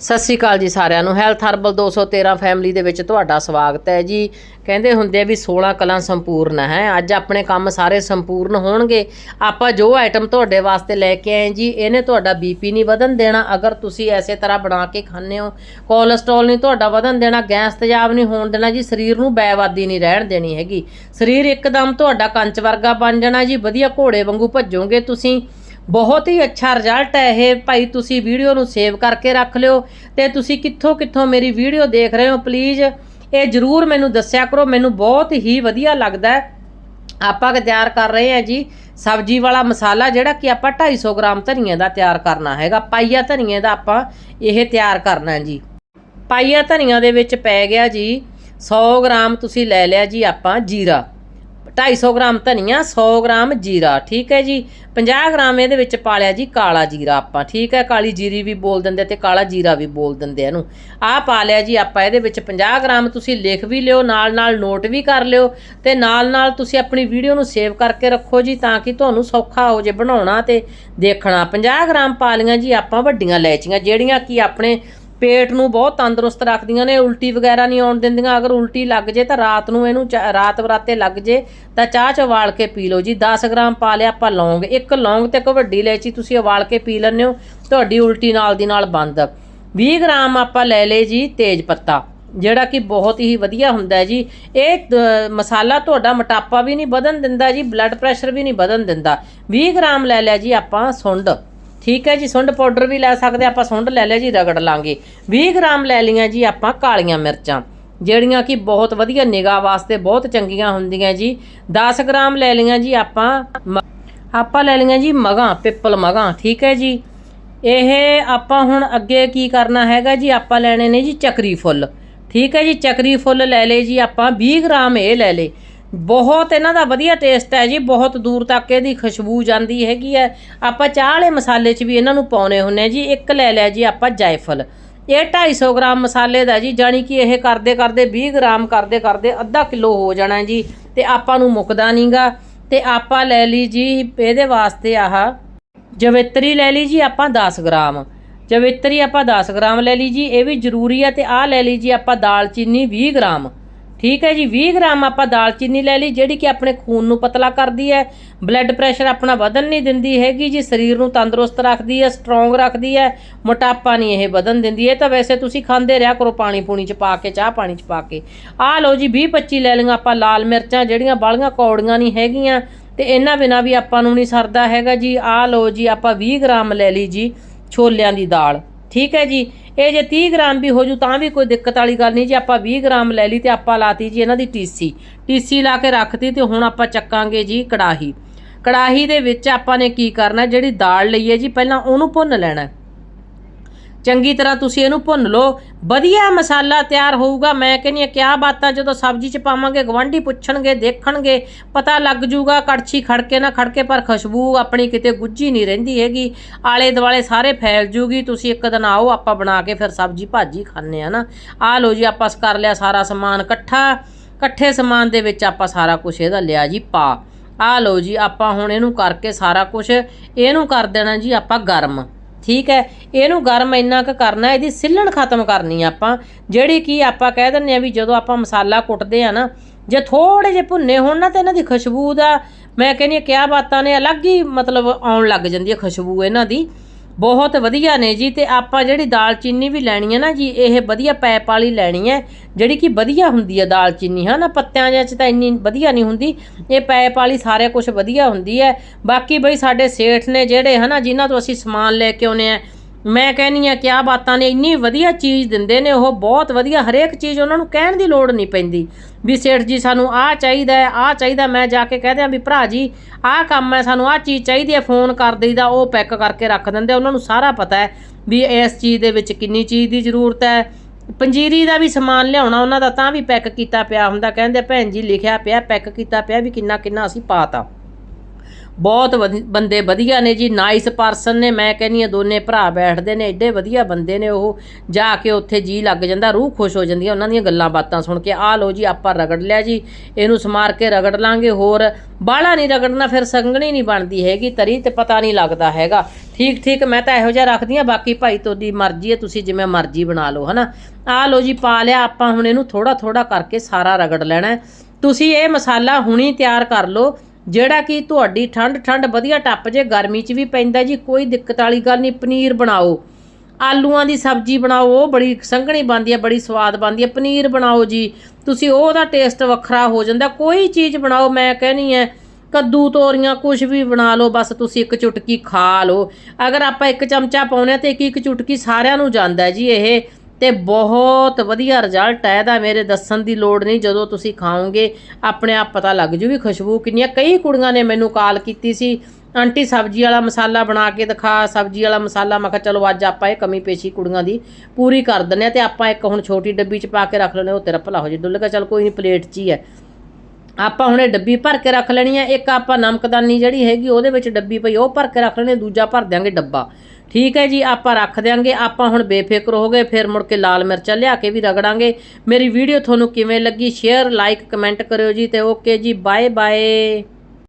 ਸਤਿ ਸ੍ਰੀ ਅਕਾਲ ਜੀ ਸਾਰਿਆਂ ਨੂੰ। ਹੈਲਥ ਹਰਬਲ 213 ਫੈਮਿਲੀ ਦੇ ਵਿੱਚ ਤੁਹਾਡਾ ਸਵਾਗਤ ਹੈ ਜੀ। ਕਹਿੰਦੇ ਹੁੰਦੇ ਆ ਵੀ 16 ਕਲਾਂ ਸੰਪੂਰਨ ਹੈ। ਅੱਜ ਆਪਣੇ ਕੰਮ ਸਾਰੇ ਸੰਪੂਰਨ ਹੋਣਗੇ। ਆਪਾਂ ਜੋ ਆਈਟਮ ਤੁਹਾਡੇ ਵਾਸਤੇ ਲੈ ਕੇ ਆਏ ਜੀ, ਇਹਨੇ ਤੁਹਾਡਾ ਬੀਪੀ ਨਹੀਂ ਵਧਣ ਦੇਣਾ। ਅਗਰ ਤੁਸੀਂ ਐਸੇ ਤਰ੍ਹਾਂ ਬਣਾ ਕੇ ਖਾਂਦੇ ਹੋ ਕੋਲੇਸਟ੍ਰੋਲ ਨਹੀਂ ਤੁਹਾਡਾ ਵਧਣ ਦੇਣਾ, ਗੈਸ ਤੇਜ਼ਾਬ ਨਹੀਂ ਹੋਣ ਦੇਣਾ ਜੀ, ਸਰੀਰ ਨੂੰ ਬੈਵਾਦੀ ਨਹੀਂ ਰਹਿਣ ਦੇਣੀ ਹੈਗੀ। ਸਰੀਰ ਇੱਕਦਮ ਤੁਹਾਡਾ ਕੰਚ ਵਰਗਾ ਬਣ ਜਾਣਾ ਜੀ, ਵਧੀਆ ਘੋੜੇ ਵਾਂਗੂ ਭੱਜੋਗੇ ਤੁਸੀਂ। ਬਹੁਤ ਹੀ ਅੱਛਾ ਰਿਜ਼ਲਟ ਹੈ ਇਹ। ਭਾਈ, ਤੁਸੀਂ ਵੀਡੀਓ ਨੂੰ ਸੇਵ ਕਰਕੇ ਰੱਖ ਲਿਓ ਤੇ ਤੁਸੀਂ ਕਿੱਥੋਂ ਕਿੱਥੋਂ ਮੇਰੀ ਵੀਡੀਓ ਦੇਖ ਰਹੇ ਹੋ ਪਲੀਜ਼ ਇਹ ਜਰੂਰ ਮੈਨੂੰ ਦੱਸਿਆ ਕਰੋ। ਮੈਨੂੰ ਬਹੁਤ ਹੀ ਵਧੀਆ ਲੱਗਦਾ ਹੈ। ਆਪਾਂ ਤਿਆਰ ਕਰ ਰਹੇ ਹਾਂ ਜੀ, ਸਬਜ਼ੀ ਵਾਲਾ ਮਸਾਲਾ ਜਿਹੜਾ ਕਿ ਆਪਾਂ 250 ਗ੍ਰਾਮ ਧਨੀਏ ਦਾ ਤਿਆਰ ਕਰਨਾ ਹੈਗਾ, ਪਾਈਆ ਧਨੀਏ ਦਾ ਆਪਾਂ ਇਹ ਤਿਆਰ ਕਰਨਾ ਜੀ। ਪਾਈਆ ਧਨੀਆ ਦੇ ਵਿੱਚ ਪੈ ਗਿਆ ਜੀ 100 ਗ੍ਰਾਮ ਤੁਸੀਂ ਲੈ ਲਿਆ ਜੀ ਆਪਾਂ ਜੀਰਾ। 250 ਗ੍ਰਾਮ ਧਨੀਆ 100 ਗ੍ਰਾਮ ਜੀਰਾ, ਠੀਕ ਹੈ ਜੀ? 50 ਗ੍ਰਾਮ ਇਹਦੇ ਵਿੱਚ ਪਾ ਲਿਆ ਜੀ ਕਾਲਾ ਜੀਰਾ ਆਪਾਂ, ਠੀਕ ਹੈ? ਕਾਲੀ ਜੀਰੀ ਵੀ ਬੋਲ ਦਿੰਦੇ ਤੇ ਕਾਲਾ ਜੀਰਾ ਵੀ ਬੋਲ ਦਿੰਦੇ ਇਹਨੂੰ। ਆਹ ਪਾ ਲਿਆ ਜੀ ਆਪਾਂ ਇਹਦੇ ਵਿੱਚ 50 ਗ੍ਰਾਮ, ਤੁਸੀਂ ਲਿਖ ਵੀ ਲਿਓ ਨਾਲ ਨਾਲ ਨੋਟ ਵੀ ਕਰ ਲਿਓ ਤੇ ਨਾਲ ਨਾਲ ਤੁਸੀਂ ਆਪਣੀ ਵੀਡੀਓ ਨੂੰ ਸੇਵ ਕਰਕੇ ਰੱਖੋ ਜੀ ਤਾਂ ਕਿ ਤੁਹਾਨੂੰ ਸੌਖਾ ਹੋ ਜੇ ਬਣਾਉਣਾ ਤੇ ਦੇਖਣਾ। 50 ਗ੍ਰਾਮ ਪਾ ਲਈਆਂ ਜੀ ਆਪਾਂ ਵੱਡੀਆਂ ਇਲਾਇਚੀਆਂ, ਜਿਹੜੀਆਂ ਕਿ ਆਪਣੇ ਪੇਟ ਨੂੰ ਬਹੁਤ ਤੰਦਰੁਸਤ ਰੱਖਦੀਆਂ ਨੇ, ਉਲਟੀ ਵਗੈਰਾ ਨਹੀਂ ਆਉਣ ਦਿੰਦੀਆਂ। ਅਗਰ ਉਲਟੀ ਲੱਗ ਜੇ ਤਾਂ ਰਾਤ ਨੂੰ ਇਹਨੂੰ ਚਾ- ਰਾਤ ਬਰਾਤੇ ਲੱਗ ਜੇ ਤਾਂ ਚਾਹ ਚ ਉਬਾਲ ਕੇ ਪੀ ਲਓ ਜੀ। 10 ਗ੍ਰਾਮ ਪਾ ਲਿਆ ਆਪਾਂ ਲੌਂਗ। ਇੱਕ ਲੌਂਗ ਤੇ ਇੱਕ ਵੱਡੀ ਇਲਾਇਚੀ ਤੁਸੀਂ ਉਬਾਲ ਕੇ ਪੀ ਲੈਂਦੇ ਹੋ, ਤੁਹਾਡੀ ਉਲਟੀ ਨਾਲ ਦੀ ਨਾਲ ਬੰਦ। 20 ਗ੍ਰਾਮ ਆਪਾਂ ਲੈ ਲਏ ਜੀ ਤੇਜ ਪੱਤਾ, ਜਿਹੜਾ ਕਿ ਬਹੁਤ ਹੀ ਵਧੀਆ ਹੁੰਦਾ ਜੀ। ਇਹ ਮਸਾਲਾ ਤੁਹਾਡਾ ਮੋਟਾਪਾ ਵੀ ਨਹੀਂ ਵਧਣ ਦਿੰਦਾ ਜੀ ਬਲੱਡ ਪ੍ਰੈਸ਼ਰ ਵੀ ਨਹੀਂ ਵਧਣ ਦਿੰਦਾ। 20 ਗ੍ਰਾਮ ਲੈ ਲਿਆ ਜੀ ਆਪਾਂ ਸੁੰਡ। ਠੀਕ ਹੈ ਜੀ, ਸੁੰਡ ਪਾਊਡਰ ਵੀ ਲੈ ਸਕਦੇ ਆਪਾਂ ਸੁੰਡ ਲੈ ਲਿਆ ਜੀ, ਰਗੜ ਲਾਂਗੇ। 20 ਗ੍ਰਾਮ ਲੈ ਲਈਆਂ ਜੀ ਆਪਾਂ ਕਾਲੀਆਂ ਮਿਰਚਾਂ। ਜਿਹੜੀਆਂ ਕਿ ਬਹੁਤ ਵਧੀਆ ਨਿਗਾਹ ਵਾਸਤੇ ਬਹੁਤ ਚੰਗੀਆਂ ਹੁੰਦੀਆਂ ਜੀ। 10 ਗ੍ਰਾਮ ਲੈ ਲਈਆਂ ਜੀ ਆਪਾਂ ਮ- ਆਪਾਂ ਲੈ ਲਈਆਂ ਜੀ ਮਗਾਂ, ਪਿੱਪਲ ਮਗਾਂ, ਠੀਕ ਹੈ ਜੀ। ਇਹ ਆਪਾਂ ਹੁਣ ਅੱਗੇ ਕੀ ਕਰਨਾ ਹੈਗਾ ਜੀ, ਆਪਾਂ ਲੈਣੇ ਨੇ ਜੀ ਚੱਕਰੀ ਫੁੱਲ। ਠੀਕ ਹੈ ਜੀ, ਚੱਕਰੀ ਫੁੱਲ ਲੈ ਲਏ ਜੀ ਆਪਾਂ 20 ਗ੍ਰਾਮ ਇਹ ਲੈ ਲਏ। ਬਹੁਤ ਇਹਨਾਂ ਦਾ ਵਧੀਆ ਟੇਸਟ ਹੈ ਜੀ, ਬਹੁਤ ਦੂਰ ਤੱਕ ਇਹਦੀ ਖੁਸ਼ਬੂ ਜਾਂਦੀ ਹੈਗੀ ਹੈ। ਆਪਾਂ ਚਾਹ ਵਾਲੇ ਮਸਾਲੇ 'ਚ ਵੀ ਇਹਨਾਂ ਨੂੰ ਪਾਉਨੇ ਹੁੰਨੇ ਜੀ, ਇੱਕ ਲੈ ਲਿਆ ਜੀ ਆਪਾਂ ਜਾਇਫਲ। ਇਹ 250 ਗ੍ਰਾਮ ਮਸਾਲੇ ਦਾ ਜੀ ਜਾਨੀ ਕਿ ਇਹ ਕਰਦੇ ਕਰਦੇ 20 ਗ੍ਰਾਮ ਕਰਦੇ ਕਰਦੇ ਅੱਧਾ ਕਿਲੋ ਹੋ ਜਾਣਾ ਜੀ, ਤੇ ਆਪਾਂ ਨੂੰ ਮੁੱਕਦਾ ਨਹੀਂਗਾ ਤੇ ਆਪਾਂ ਲੈ ਲਈ ਜੀ, ਇਹਦੇ ਵਾਸਤੇ ਆਹ ਜਵਿੱਤਰੀ ਲੈ ਲਈ ਜੀ ਆਪਾਂ 10 ਗ੍ਰਾਮ। ਜਵਿੱਤਰੀ ਆਪਾਂ 10 ਗ੍ਰਾਮ ਲੈ ਲਈ ਜੀ, ਇਹ ਵੀ ਜ਼ਰੂਰੀ ਹੈ ਤੇ ਆਹ ਲੈ ਲਈ ਜੀ ਆਪਾਂ ਦਾਲਚੀਨੀ 20 ਗ੍ਰਾਮ। ਠੀਕ ਹੈ ਜੀ 20 ਗ੍ਰਾਮ ਆਪਾਂ ਦਾਲਚੀਨੀ ਲੈ ਲਈ, ਜਿਹੜੀ ਕਿ ਆਪਣੇ ਖੂਨ ਨੂੰ ਪਤਲਾ ਕਰਦੀ ਹੈ। ਬਲੱਡ ਪ੍ਰੈਸ਼ਰ ਆਪਣਾ ਵਧਣ ਨਹੀਂ ਦਿੰਦੀ ਹੈਗੀ ਜੀ, ਸਰੀਰ ਨੂੰ ਤੰਦਰੁਸਤ ਰੱਖਦੀ ਹੈ ਸਟਰੋਂਗ ਰੱਖਦੀ ਹੈ, ਮੋਟਾਪਾ ਨਹੀਂ ਇਹ ਵਧਣ ਦਿੰਦੀ। ਇਹ ਤਾਂ ਵੈਸੇ ਤੁਸੀਂ ਖਾਂਦੇ ਰਿਹਾ ਕਰੋ ਪਾਣੀ ਪੂਣੀ ਚ ਪਾ ਕੇ, ਚਾਹ ਪਾਣੀ ਚ ਪਾ ਕੇ। ਆਹ ਲਓ ਜੀ 20 25 ਲੈ ਲਈਆਂ ਆਪਾਂ ਲਾਲ ਮਿਰਚਾਂ, ਜਿਹੜੀਆਂ ਬਾਲੀਆਂ ਕੌੜੀਆਂ ਨਹੀਂ ਹੈਗੀਆਂ, ਤੇ ਇਹਨਾਂ ਬਿਨਾ ਵੀ ਆਪਾਂ ਨੂੰ ਨਹੀਂ ਸਰਦਾ ਹੈਗਾ ਜੀ। ਆਹ ਲਓ ਜੀ, ਆਪਾਂ 20 ਗ੍ਰਾਮ ਲੈ ਲਈ ਜੀ, ਛੋਲਿਆਂ ਦੀ ਦਾਲ। ਠੀਕ ਹੈ ਜੀ। ਇਹ ਜੇ 30 ਗ੍ਰਾਮ ਵੀ ਹੋ ਜੂ ਤਾਂ ਵੀ ਕੋਈ ਦਿੱਕਤ ਵਾਲੀ ਗੱਲ ਨਹੀਂ। ਜੇ ਆਪਾਂ 20 ਗ੍ਰਾਮ ਲੈ ਲਈ ਤੇ ਆਪਾਂ ਲਾਤੀ ਜੀ ਇਹਨਾਂ ਦੀ ਟੀਸੀ। ਟੀਸੀ ਲਾ ਕੇ ਰੱਖਤੀ ਤੇ ਹੁਣ ਆਪਾਂ ਚੱਕਾਂਗੇ ਜੀ ਕੜਾਹੀ। ਕੜਾਹੀ ਦੇ ਵਿੱਚ ਆਪਾਂ ਨੇ ਕੀ ਕਰਨਾ, ਜਿਹੜੀ ਦਾਲ ਲਈ ਹੈ ਜੀ, ਪਹਿਲਾਂ ਉਹਨੂੰ ਭੁੰਨ ਲੈਣਾ ਚੰਗੀ ਤਰ੍ਹਾਂ ਤੁਸੀਂ ਇਹਨੂੰ ਭੁੰਨ ਲਓ। ਵਧੀਆ ਮਸਾਲਾ ਤਿਆਰ ਹੋਊਗਾ। ਮੈਂ ਕਹਿੰਦੀ ਆ ਕਿਆ ਬਾਤਾਂ ਜਦੋਂ ਸਬਜ਼ੀ 'ਚ ਪਾਵਾਂਗੇ ਗਵਾਂਢੀ ਪੁੱਛਣਗੇ, ਦੇਖਣਗੇ, ਪਤਾ ਲੱਗ ਜੂਗਾ, ਕੜਛੀ ਖੜਕੇ ਨਾ ਖੜਕੇ ਪਰ ਖੁਸ਼ਬੂ ਆਪਣੀ ਕਿਤੇ ਗੁੱਝੀ ਨਹੀਂ ਰਹਿੰਦੀ ਹੈਗੀ। ਆਲੇ ਦੁਆਲੇ ਸਾਰੇ ਫੈਲ ਜੂਗੀ। ਤੁਸੀਂ ਇੱਕ ਦਿਨ ਆਓ, ਆਪਾਂ ਬਣਾ ਕੇ ਫਿਰ ਸਬਜ਼ੀ ਭਾਜੀ ਖਾਣੇ ਆ ਨਾ। ਆ ਲਓ ਜੀ, ਆਪਾਂ ਕਰ ਲਿਆ ਸਾਰਾ ਸਮਾਨ ਇਕੱਠਾ। ਇਕੱਠੇ ਸਮਾਨ ਦੇ ਵਿੱਚ ਆਪਾਂ ਸਾਰਾ ਕੁਝ ਇਹਦਾ ਲਿਆ ਜੀ ਪਾ। ਆ ਲਓ ਜੀ, ਆਪਾਂ ਹੁਣ ਇਹਨੂੰ ਕਰਕੇ ਸਾਰਾ ਕੁਝ ਇਹਨੂੰ ਕਰ ਦੇਣਾ ਜੀ ਆਪਾਂ ਗਰਮ। ਠੀਕ ਹੈ, ਇਹਨੂੰ ਗਰਮ ਇੰਨਾ ਕੁ ਕਰਨਾ, ਇਹਦੀ ਸਿੱਲਣ ਖਤਮ ਕਰਨੀ ਆਪਾਂ। ਜਿਹੜੀ ਕਿ ਆਪਾਂ ਕਹਿ ਦਿੰਨੇ ਆ ਵੀ ਜਦੋਂ ਆਪਾਂ ਮਸਾਲਾ ਕੁੱਟਦੇ ਆ ਨਾ, ਜੇ ਥੋੜੇ ਜਿਹੇ ਭੁੰਨੇ ਹੋਣ ਨਾ ਤੇ ਇਹਨਾਂ ਦੀ ਖੁਸ਼ਬੂ ਦਾ, ਮੈਂ ਕਹਿੰਦੀ ਆ ਕਿਆ ਬਾਤਾਂ ਨੇ, ਅਲੱਗ ਹੀ ਮਤਲਬ ਆਉਣ ਲੱਗ ਜਾਂਦੀ ਹੈ ਖੁਸ਼ਬੂ ਇਹਨਾਂ ਦੀ। ਬਹੁਤ ਵਧੀਆ ਨੇ ਜੀ ਤੇ ਆਪਾਂ ਜਿਹੜੀ ਦਾਲਚੀਨੀ ਵੀ ਲੈਣੀ ਹੈ ਨਾ ਜੀ, ਇਹ ਵਧੀਆ ਪੈਪ ਵਾਲੀ ਲੈਣੀ ਹੈ, ਜਿਹੜੀ ਕਿ ਵਧੀਆ ਹੁੰਦੀ ਹੈ ਦਾਲਚੀਨੀ ਹਾਂ ਨਾ ਪੱਤਿਆਂ ਜਿਹੇ 'ਚ ਤਾਂ ਇੰਨੀ ਵਧੀਆ ਨਹੀਂ ਹੁੰਦੀ, ਇਹ ਪੈਪ ਵਾਲੀ ਸਾਰੇ ਕੁਝ ਵਧੀਆ ਹੁੰਦੀ ਹੈ। ਬਾਕੀ ਬਈ ਸਾਡੇ ਸੇਠ ਨੇ ਜਿਹੜੇ, ਹਨਾ, ਜਿਨ੍ਹਾਂ ਤੋਂ ਅਸੀਂ ਸਮਾਨ ਲੈ ਕੇ ਆਉਨੇ ਆ ਮੈਂ ਕਹਿੰਨੀ ਆ ਕਿਆ ਬਾਤਾਂ ਨੇ, ਇੰਨੀ ਵਧੀਆ ਚੀਜ਼ ਦਿੰਦੇ ਨੇ, ਉਹ ਬਹੁਤ ਵਧੀਆ ਹਰੇਕ ਚੀਜ਼ ਉਹਨਾਂ ਨੂੰ ਕਹਿਣ ਦੀ ਲੋੜ ਨਹੀਂ ਪੈਂਦੀ। ਵੀ ਸੇਠ ਜੀ, ਸਾਨੂੰ ਆਹ ਚਾਹੀਦਾ ਹੈ, ਆਹ ਚਾਹੀਦਾ ਮੈਂ ਜਾ ਕੇ ਕਹਿ ਦਿਆਂ ਵੀ ਭਰਾ ਜੀ, ਆਹ ਕੰਮ ਹੈ, ਸਾਨੂੰ ਆਹ ਚੀਜ਼ ਚਾਹੀਦੀ ਹੈ। ਫੋਨ ਕਰ ਦਈਦਾ, ਉਹ ਪੈਕ ਕਰਕੇ ਰੱਖ ਦਿੰਦੇ ਉਹਨਾਂ ਨੂੰ ਸਾਰਾ ਪਤਾ ਹੈ ਵੀ ਇਸ ਚੀਜ਼ ਦੇ ਵਿੱਚ ਕਿੰਨੀ ਚੀਜ਼ ਦੀ ਜ਼ਰੂਰਤ ਹੈ। ਪੰਜੀਰੀ ਦਾ ਵੀ ਸਮਾਨ ਲਿਆਉਣਾ, ਉਹਨਾਂ ਦਾ ਤਾਂ ਵੀ ਪੈਕ ਕੀਤਾ ਪਿਆ ਹੁੰਦਾ। ਕਹਿੰਦੇ ਭੈਣ ਜੀ, ਲਿਖਿਆ ਪਿਆ, ਪੈਕ ਕੀਤਾ ਪਿਆ ਵੀ ਕਿੰਨਾ ਕਿੰਨਾ ਅਸੀਂ ਪਾਤਾ। ਬਹੁਤ ਵਧੀ- ਬੰਦੇ ਵਧੀਆ ਨੇ ਜੀ ਨਾਈਸ ਪਰਸਨ ਨੇ, ਮੈਂ ਕਹਿੰਨੀ ਆ ਦੋਨੇ ਭਰਾ ਬੈਠਦੇ ਨੇ ਐਡੇ ਵਧੀਆ ਬੰਦੇ ਨੇ ਉਹ, ਜਾ ਕੇ ਉੱਥੇ ਜੀ ਲੱਗ ਜਾਂਦਾ, ਰੂਹ ਖੁਸ਼ ਹੋ ਜਾਂਦੀ ਆ ਉਹਨਾਂ ਦੀਆਂ ਗੱਲਾਂ ਬਾਤਾਂ ਸੁਣ ਕੇ ਆ ਲੋ ਜੀ, ਆਪਾਂ ਰਗੜ ਲਿਆ ਜੀ, ਇਹਨੂੰ ਸਮਾਰ ਕੇ ਰਗੜ ਲਾਂਗੇ, ਹੋਰ ਬਾਹਲਾ ਨਹੀਂ ਰਗੜਨਾ, ਫਿਰ ਸੰਗਣੀ ਨਹੀਂ ਬਣਦੀ ਹੈਗੀ, ਤਰੀ ਤੇ ਪਤਾ ਨਹੀਂ ਲੱਗਦਾ ਹੈਗਾ। ਠੀਕ ਠੀਕ ਮੈਂ ਤਾਂ ਇਹੋ ਜਿਹਾ ਰੱਖਦੀ ਆ ਬਾਕੀ ਭਾਈ ਤੁਹਾਡੀ ਮਰਜ਼ੀ ਹੈ, ਤੁਸੀਂ ਜਿਵੇਂ ਮਰਜ਼ੀ ਬਣਾ ਲਓ, ਹਨਾ? ਆ ਲੋ ਜੀ, ਪਾ ਲਿਆ, ਆਪਾਂ ਹੁਣ ਇਹਨੂੰ ਥੋੜਾ ਥੋੜਾ ਕਰਕੇ ਸਾਰਾ ਰਗੜ ਲੈਣਾ ਤੁਸੀਂ ਇਹ ਮਸਾਲਾ ਹੁਣੀ ਤਿਆਰ ਕਰ ਲਓ ਜਿਹੜਾ ਕਿ ਤੁਹਾਡੀ ਠੰਡ ਠੰਡ ਵਧੀਆ ਟੱਪ ਜੇ, ਗਰਮੀ 'ਚ ਵੀ ਪੈਂਦਾ ਜੀ, ਕੋਈ ਦਿੱਕਤ ਵਾਲੀ ਗੱਲ ਨਹੀਂ, ਪਨੀਰ ਬਣਾਓ। ਆਲੂਆਂ ਦੀ ਸਬਜ਼ੀ ਬਣਾਓ, ਉਹ ਬੜੀ ਸੰਘਣੀ ਬਣਦੀ ਹੈ ਬੜੀ ਸਵਾਦ ਬਣਦੀ ਹੈ ਪਨੀਰ ਬਣਾਓ ਜੀ। ਤੁਸੀਂ ਉਹਦਾ ਟੇਸਟ ਵੱਖਰਾ ਹੋ ਜਾਂਦਾ, ਕੋਈ ਚੀਜ਼ ਬਣਾਓ, ਮੈਂ ਕਹਿਣੀ ਹੈ ਕੱਦੂ ਤੋਰੀਆਂ ਕੁਝ ਵੀ ਬਣਾ ਲਓ, ਬਸ ਤੁਸੀਂ ਇੱਕ ਚੁਟਕੀ ਖਾ ਲਓ। ਅਗਰ ਆਪਾਂ ਇੱਕ ਚਮਚਾ ਪਾਉਨੇ ਤੇ ਇੱਕ ਇੱਕ ਚੁਟਕੀ ਸਾਰਿਆਂ ਨੂੰ ਜਾਂਦਾ ਜੀ ਇਹ। ਤੇ ਬਹੁਤ ਵਧੀਆ ਰਿਜ਼ਲਟ ਹੈ ਇਹਦਾ ਮੇਰੇ ਦੱਸਣ ਦੀ ਲੋੜ ਨਹੀਂ, ਜਦੋਂ ਤੁਸੀਂ ਖਾਓਗੇ, ਆਪਣੇ ਆਪ ਪਤਾ ਲੱਗ ਜੂ ਵੀ ਖੁਸ਼ਬੂ ਕਿੰਨੀ ਹੈ ਕਈ ਕੁੜੀਆਂ ਨੇ ਮੈਨੂੰ ਕਾਲ ਕੀਤੀ ਸੀ, ਆਂਟੀ ਸਬਜ਼ੀ ਵਾਲਾ ਮਸਾਲਾ ਬਣਾ ਕੇ ਦਿਖਾ, ਸਬਜ਼ੀ ਵਾਲਾ ਮਸਾਲਾ, ਮੈਂ ਕਿਹਾ ਚਲੋ ਅੱਜ ਆਪਾਂ ਇਹ ਕਮੀ ਪੇਸ਼ੀ ਕੁੜੀਆਂ ਦੀ ਪੂਰੀ ਕਰ ਦਿੰਨੇ ਆ ਤੇ ਆਪਾਂ ਇੱਕ ਹੁਣ ਛੋਟੀ ਡੱਬੀ 'ਚ ਪਾ ਕੇ ਰੱਖ ਲੈਣੇ ਉਹ ਤੇਰਾ ਭਲਾ ਹੋ ਜੇ। ਡੁੱਲ ਗਿਆ, ਚਲ ਕੋਈ ਨਹੀਂ ਪਲੇਟ 'ਚ ਹੀ ਹੈ। ਆਪਾਂ ਹੁਣ ਇਹ ਡੱਬੀ ਭਰ ਕੇ ਰੱਖ ਲੈਣੀ ਹੈ, ਇੱਕ ਆਪਾਂ ਨਮਕਦਾਨੀ ਜਿਹੜੀ ਹੈਗੀ, ਉਹਦੇ ਵਿੱਚ ਡੱਬੀ ਪਈ, ਉਹ ਭਰ ਕੇ ਰੱਖ ਲੈਣੀ ਦੂਜਾ ਭਰ ਦਿਆਂਗੇ ਡੱਬਾ। ਠੀਕ ਹੈ ਜੀ, ਆਪਾਂ ਰੱਖ ਦਿਆਂਗੇ, ਆਪਾਂ ਹੁਣ ਬੇਫਿਕਰ ਹੋ ਗਏ, ਫਿਰ ਮੁੜ ਕੇ ਲਾਲ ਮਿਰਚਾਂ ਲਿਆ ਕੇ ਵੀ ਰਗੜਾਂਗੇ। ਮੇਰੀ ਵੀਡੀਓ ਤੁਹਾਨੂੰ ਕਿਵੇਂ ਲੱਗੀ, ਸ਼ੇਅਰ ਲਾਈਕ ਕਮੈਂਟ ਕਰਿਓ ਜੀ, ਤੇ ਓਕੇ ਜੀ ਬਾਏ ਬਾਏ